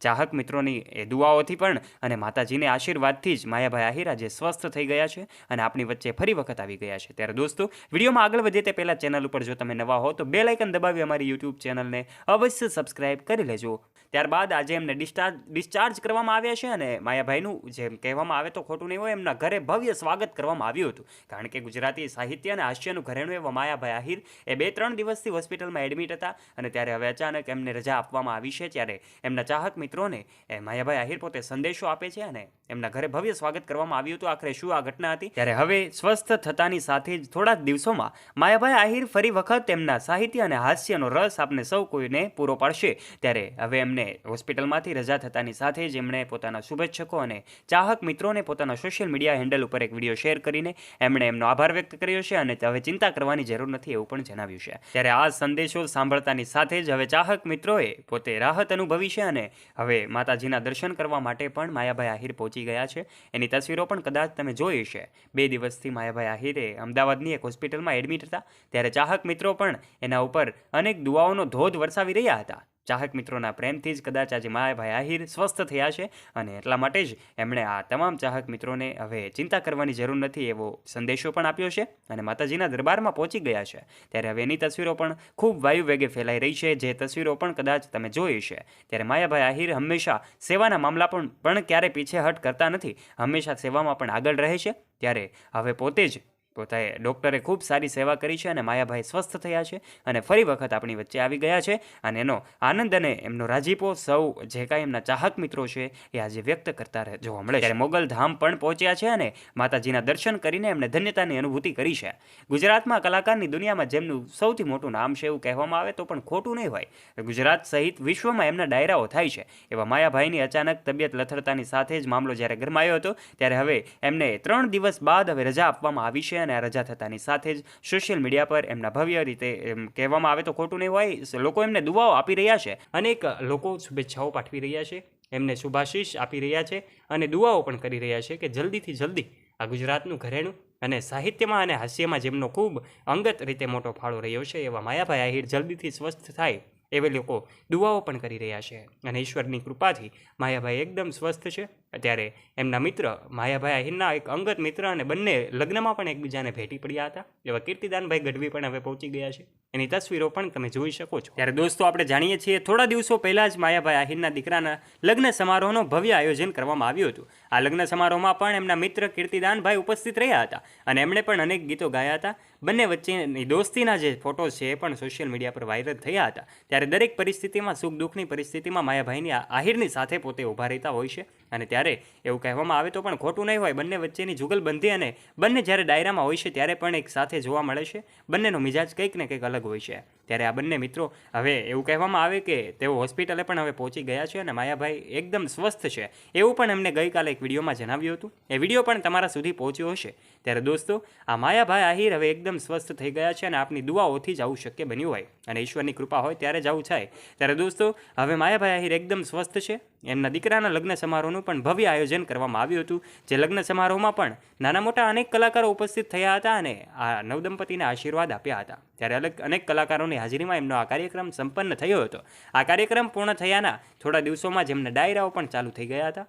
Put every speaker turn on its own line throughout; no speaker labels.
ચાહક મિત્રોની એ દુઆઓથી પણ અને માતાજીને આશીર્વાદથી જ માયાભાઈ આહિર આજે સ્વસ્થ થઈ ગયા છે અને આપણી વચ્ચે ફરી વખત આવી ગયા છે. ત્યારે દોસ્તો, વિડીયોમાં આગળ વધીએ તે પહેલાં ચેનલ ઉપર જો તમે નવા હો તો બે લાઇકન દબાવી અમારી યુટ્યુબ ચેનલને અવશ્ય સબસ્ક્રાઇબ કરી લેજો. ત્યારબાદ આજે એમને ડિસ્ચાર્જ ડિસ્ચાર્જ કરવામાં આવ્યા છે અને માયાભાઈનું જેમ કહેવામાં આવે તો ખોટું નહીં હોય, એમના ઘરે ભવ્ય સ્વાગત કરવામાં આવ્યું હતું. કારણ કે ગુજરાતી સાહિત્ય અને હાસ્યનું ઘરેણું એવા માયાભાઈ આહિર એ બે ત્રણ દિવસથી હોસ્પિટલમાં એડમિટ હતા અને ત્યારે હવે અચાનક એમને રજા આપવામાં આવી છે. ત્યારે એમના ચાહક મિત્રોને માયાભાઈ આહિર પોતે સંદેશો આપે છે અને એમના ઘરે ભવ્ય સ્વાગત કરવામાં આવ્યું હતું. આખરે શું આ ઘટના હતી? ત્યારે હવે સ્વસ્થ થતાની સાથે જ થોડા દિવસોમાં માયાભાઈ આહિર ફરી વખત તેમના સાહિત્ય અને હાસ્યનો રસ આપને સૌ કોઈને પૂરો પાડશે. ત્યારે હવે એમને હોસ્પિટલમાંથી રજા થતાની સાથે જ એમણે પોતાના શુભેચ્છકો અને ચાહક મિત્રોને પોતાના સોશિયલ મીડિયા હેન્ડલ ઉપર એક વીડિયો શેર કરીને એમણે એમનો આભાર વ્યક્ત કર્યો છે અને હવે ચિંતા કરવાની જરૂર નથી એવું પણ જણાવ્યું છે. ત્યારે આ સંદેશો સાંભળતાની સાથે જ હવે ચાહક મિત્રોએ પોતે રાહત અનુભવી છે અને હવે માતાજીના દર્શન કરવા માટે પણ માયાભાઈ આહિર પહોંચી ગયા છે. એની તસવીરો પણ કદાચ તમે જોઈ છે બે દિવસથી માયાભાઈ આહિરે અમદાવાદની એક હોસ્પિટલમાં એડમિટ હતા. ત્યારે ચાહક મિત્રો પણ એના ઉપર અનેક દુઆઓનો ધોધ વરસાવી રહ્યા હતા. ચાહક મિત્રોના પ્રેમથી જ કદાચ આજે માયાભાઈ આહિર સ્વસ્થ થયા છે અને એટલા માટે જ એમણે આ તમામ ચાહક મિત્રોને હવે ચિંતા કરવાની જરૂર નથી એવો સંદેશો પણ આપ્યો છે અને માતાજીના દરબારમાં પહોંચી ગયા છે. ત્યારે હવે એની તસવીરો પણ ખૂબ વાયુ વેગે ફેલાઈ રહી છે. જે તસવીરો પણ કદાચ તમે જોઈ છે ત્યારે માયાભાઈ આહિર હંમેશા સેવાના મામલા પણ પણ ક્યારેય પીછેહટ કરતા નથી. હંમેશા સેવામાં પણ આગળ રહે છે. ત્યારે હવે પોતે જ પોતાએ ડૉક્ટરે ખૂબ સારી સેવા કરી છે અને માયાભાઈ સ્વસ્થ થયા છે અને ફરી વખત આપણી વચ્ચે આવી ગયા છે અને એનો આનંદ અને એમનો રાજીપો સૌ જે કાંઈ એમના ચાહક મિત્રો છે એ આજે વ્યક્ત કરતા રહે- જોવા મળે ત્યારે મોગલ ધામ પણ પહોંચ્યા છે અને માતાજીના દર્શન કરીને એમણે ધન્યતાની અનુભૂતિ કરી છે. ગુજરાતમાં કલાકારની દુનિયામાં જેમનું સૌથી મોટું નામ છે એવું કહેવામાં આવે તો પણ ખોટું નહીં હોય. ગુજરાત સહિત વિશ્વમાં એમના ડાયરાઓ થાય છે. એવા માયાભાઈની અચાનક તબિયત લથડતાની સાથે જ મામલો જ્યારે ગરમાયો હતો, ત્યારે હવે એમને ત્રણ દિવસ બાદ હવે રજા આપવામાં આવી છે અને રજા થતાની સાથે જ સોશિયલ મીડિયા પર એમના ભવ્ય રીતે કહેવામાં આવે તો ખોટું નહીં હોય. લોકો એમને દુઆઓ આપી રહ્યા છે અનેક લોકો શુભેચ્છાઓ પાઠવી રહ્યા છે. એમને શુભાશીષ આપી રહ્યા છે અને દુવાઓ પણ કરી રહ્યા છે કે જલ્દીથી જલ્દી આ ગુજરાતનું ઘરેણું અને સાહિત્યમાં અને હાસ્યમાં જેમનો ખૂબ અંગત રીતે મોટો ફાળો રહ્યો છે એવા માયાભાઈ આહિર જલ્દીથી સ્વસ્થ થાય એવા લોકો દુઆઓ પણ કરી રહ્યા છે. અને ઈશ્વરની કૃપાથી માયાભાઈ એકદમ સ્વસ્થ છે. ત્યારે એમના મિત્ર માયાભાઈ આહિરના એક અંગત મિત્ર અને બંને લગ્નમાં પણ એકબીજાને ભેટી પડ્યા હતા. એવા કીર્તિદાનભાઈ ગઢવી પણ હવે પહોંચી ગયા છે. એની તસવીરો પણ તમે જોઈ શકો છો. ત્યારે દોસ્તો, આપણે જાણીએ છીએ, થોડા દિવસો પહેલાં જ માયાભાઈ આહિરના દીકરાના લગ્ન સમારોહનો ભવ્ય આયોજન કરવામાં આવ્યું હતું. આ લગ્ન સમારોહમાં પણ એમના મિત્ર કીર્તિદાનભાઈ ઉપસ્થિત રહ્યા હતા અને એમણે પણ અનેક ગીતો ગાયા હતા. બંને વચ્ચેની દોસ્તીના જે ફોટોઝ છે એ પણ સોશિયલ મીડિયા પર વાયરલ થયા હતા. ત્યારે દરેક પરિસ્થિતિમાં સુખ દુઃખની પરિસ્થિતિમાં માયાભાઈની આહિરની સાથે પોતે ઊભા રહેતા હોય છે અને ત્યારે એવું કહેવામાં આવે તો પણ ખોટું નહીં હોય. બંને વચ્ચેની જુગલબંધી અને બંને જ્યારે ડાયરામાં હોય છે ત્યારે પણ એક સાથે જોવા મળે છે. બંનેનો મિજાજ કંઈક ને કંઈક અલગ હોય છે. ત્યારે આ બંને મિત્રો હવે એવું કહેવામાં આવે કે તેઓ હોસ્પિટલે પણ હવે પહોંચી ગયા છે અને માયાભાઈ એકદમ સ્વસ્થ છે. એવું પણ એમને ગઈકાલે એક વિડીયોમાં જણાવ્યું હતું. એ વીડિયો પણ તમારા સુધી પહોંચ્યો હશે. ત્યારે દોસ્તો, આ માયાભાઈ આહિર હવે એકદમ સ્વસ્થ થઈ ગયા છે અને આપની દુઆઓથી જ આવું શક્ય બન્યું હોય અને ઈશ્વરની કૃપા હોય ત્યારે જ આવું થાય. ત્યારે દોસ્તો, હવે માયાભાઈ આહિર એકદમ સ્વસ્થ છે. એમના દીકરાના લગ્ન સમારોહનું પણ ભવ્ય આયોજન કરવામાં આવ્યું હતું, જે લગ્ન સમારોહમાં પણ નાના મોટા અનેક કલાકારો ઉપસ્થિત થયા હતા અને આ નવદંપતિને આશીર્વાદ આપ્યા હતા. ત્યારે અલગ અનેક કલાકારોની હાજરીમાં એમનો આ કાર્યક્રમ સંપન્ન થયો હતો. આ કાર્યક્રમ પૂર્ણ થયાના થોડા દિવસોમાં જ એમના ડાયરાઓ પણ ચાલુ થઈ ગયા હતા.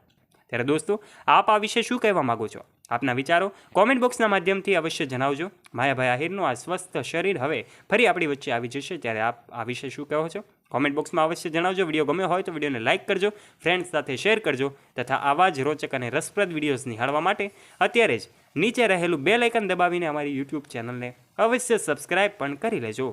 ત્યારે દોસ્તો, આપ આ વિશે શું કહેવા માગો છો? આપના વિચારો કોમેન્ટ બોક્સના માધ્યમથી અવશ્ય જણાવજો. માયાભાઈ આહિરનું આ સ્વસ્થ શરીર હવે ફરી આપણી વચ્ચે આવી જશે. ત્યારે આપ આ વિશે શું કહો છો? કોમેન્ટ બોક્સમાં અવશ્ય જણાવજો. વીડિયો ગમ્યો હોય તો વિડીયોને લાઇક કરજો. ફ્રેન્ડ્સ સાથે શેર કરજો તથા આવા જ રોચક અને રસપ્રદ વિડીયોઝ નિહાળવા માટે અત્યારે જ નીચે રહેલું બે લાઇકન દબાવીને અમારી યુટ્યુબ ચેનલને અવશ્ય સબસ્ક્રાઇબ પણ કરી લેજો.